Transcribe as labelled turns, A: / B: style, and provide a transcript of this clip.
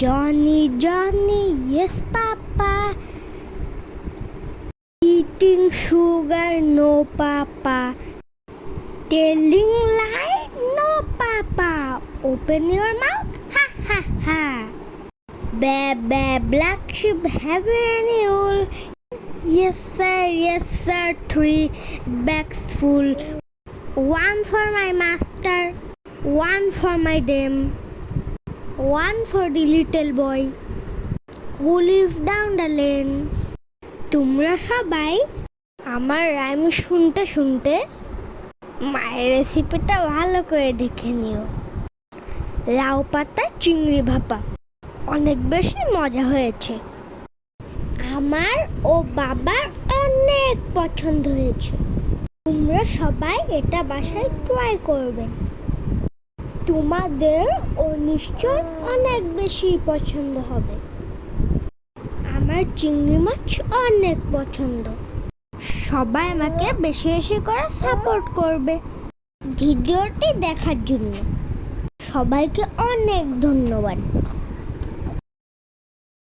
A: Johnny, Johnny, yes, Papa. Eating sugar, no, Papa. Telling lie, no, Papa. Open your mouth, ha ha ha. Bear, bear, black sheep, have any wool? Yes, sir, yes, sir. Three bags full. One for my master, one for my dame, one for the little boy who lives down the lane. তোমরা সবাই আমার rhyme শুনতে শুনতে মায়ের রেসিপিটা ভালো করে দেখে নিও। লাউ পাতা, চিংড়ি ভাপা, অনেক বেশি মজা হয়েছে। আমার ও বাবার অনেক পছন্দ হয়েছে। তোমরা সবাই এটা বাসায় ট্রাই করবেন তোমাদের ও নিশ্চয় অনেক বেশি পছন্দ হবে। আমার চিংড়ি মাছ অনেক পছন্দ। সবাই আমাকে বেশি বেশি করে সাপোর্ট করবে ভিডিওটি দেখার জন্য। সবাইকে অনেক ধন্যবাদ।